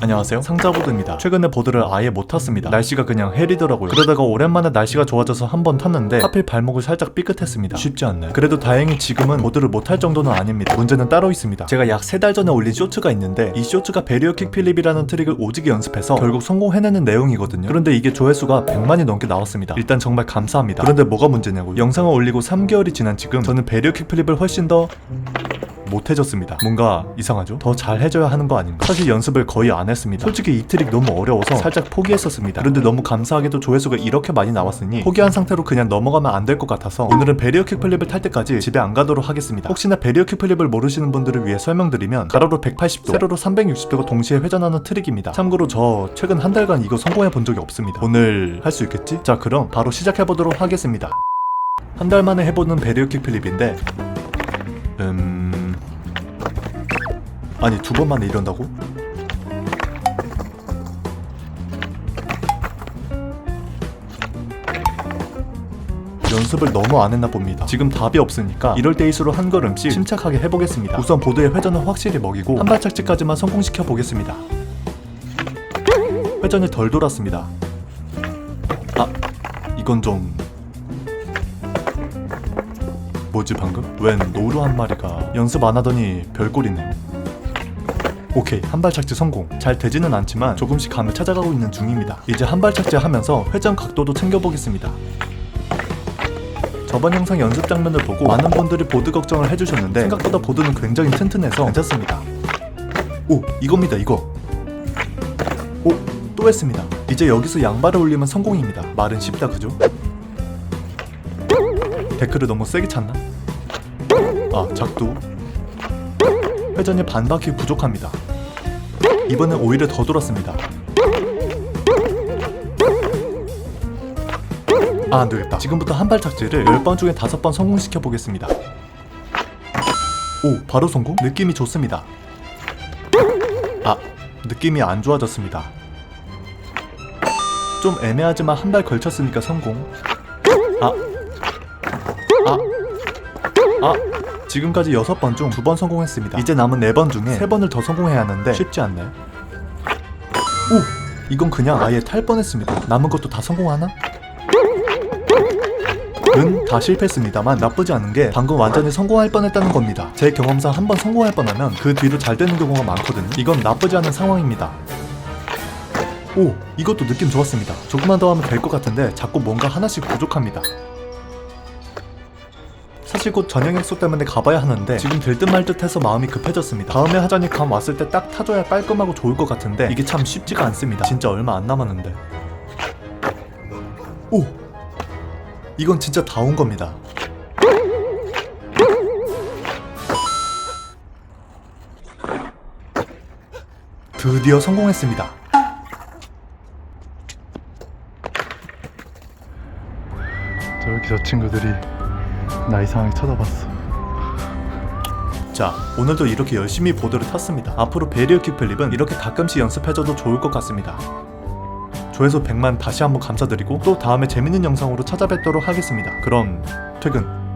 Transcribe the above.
안녕하세요. 상자보드입니다. 최근에 보드를 아예 못 탔습니다. 날씨가 그냥 헬이더라고요. 그러다가 오랜만에 날씨가 좋아져서 한 번 탔는데 하필 발목을 살짝 삐끗했습니다. 쉽지 않네. 그래도 다행히 지금은 보드를 못탈 정도는 아닙니다. 문제는 따로 있습니다. 제가 약 세 달 전에 올린 쇼츠가 있는데 이 쇼츠가 베리어 킥 필립이라는 트릭을 오지게 연습해서 결국 성공해내는 내용이거든요. 그런데 이게 조회수가 100만이 넘게 나왔습니다. 일단 정말 감사합니다. 그런데 뭐가 문제냐고요? 영상을 올리고 3개월이 지난 지금 저는 베리어 킥 필립을 훨씬 더 못해졌습니다. 뭔가 이상하죠? 더 잘 해줘야 하는 거 아닌가? 사실 연습을 거의 안 했습니다. 솔직히 이 트릭 너무 어려워서 살짝 포기했었습니다. 그런데 너무 감사하게도 조회수가 이렇게 많이 나왔으니 포기한 상태로 그냥 넘어가면 안 될 것 같아서 오늘은 베리어 킥플립을 탈 때까지 집에 안 가도록 하겠습니다. 혹시나 베리어 킥플립을 모르시는 분들을 위해 설명드리면 가로로 180도, 세로로 360도가 동시에 회전하는 트릭입니다. 참고로 저 최근 한 달간 이거 성공해 본 적이 없습니다. 오늘 할 수 있겠지? 자 그럼 바로 시작해 보도록 하겠습니다. 한 달 만에 해보는 베리어 킥 플립인데 음... 아니 두 번 만에 이런다고? 연습을 너무 안 했나 봅니다. 지금 답이 없으니까 이럴 때일수록 한 걸음씩 침착하게 해보겠습니다. 우선 보드의 회전은 확실히 먹이고 한 발짝지까지만 성공시켜 보겠습니다. 회전이 덜 돌았습니다. 아, 이건 좀 뭐지 방금? 웬 노루 한 마리가 연습 안 하더니 별꼴이네. 오케이 한 발착지 성공. 잘 되지는 않지만 조금씩 감을 찾아가고 있는 중입니다. 이제 한 발착지 하면서 회전 각도도 챙겨보겠습니다. 저번 영상 연습 장면을 보고 많은 분들이 보드 걱정을 해주셨는데 생각보다 보드는 굉장히 튼튼해서 괜찮습니다. 오 이겁니다 이거. 오 또 했습니다. 이제 여기서 양발을 올리면 성공입니다. 말은 쉽다 그죠? 데크를 너무 세게 찼나? 아 작두 회전이 반 바퀴 부족합니다. 이번엔 오히려 더 돌았습니다. 아, 안 되겠다. 지금부터 한 발 착지를 10번 중에 5번 성공시켜 보겠습니다. 오, 바로 성공? 느낌이 좋습니다. 아, 느낌이 안 좋아졌습니다. 좀 애매하지만 한 발 걸쳤으니까 성공. 아, 아, 아, 지금까지 6번 중 2번 성공했습니다. 이제 남은 4번 중에 3번을 더 성공해야 하는데 쉽지 않네. 오! 이건 그냥 아예 탈 뻔했습니다. 남은 것도 다 성공하나? 은다 실패했습니다만 나쁘지 않은 게 방금 완전히 성공할 뻔했다는 겁니다. 제 경험상 한 번 성공할 뻔하면 그 뒤로 잘 되는 경우가 많거든요. 이건 나쁘지 않은 상황입니다. 오! 이것도 느낌 좋았습니다. 조금만 더 하면 될 것 같은데 자꾸 뭔가 하나씩 부족합니다. 사실 곧 저녁 약속 때문에 가봐야 하는데 지금 들듯말 듯해서 마음이 급해졌습니다. 다음에 하자니 감 왔을 때 딱 타줘야 깔끔하고 좋을 것 같은데 이게 참 쉽지가 않습니다. 진짜 얼마 안 남았는데. 오! 이건 진짜 다 온 겁니다. 드디어 성공했습니다. 저렇게 저 친구들이 나 이상하게 쳐다봤어. 자, 오늘도 이렇게 열심히 보드를 탔습니다. 앞으로 베리어 킥플립은 이렇게 가끔씩 연습해줘도 좋을 것 같습니다. 조회수 100만 다시 한번 감사드리고 또 다음에 재밌는 영상으로 찾아뵙도록 하겠습니다. 그럼 퇴근.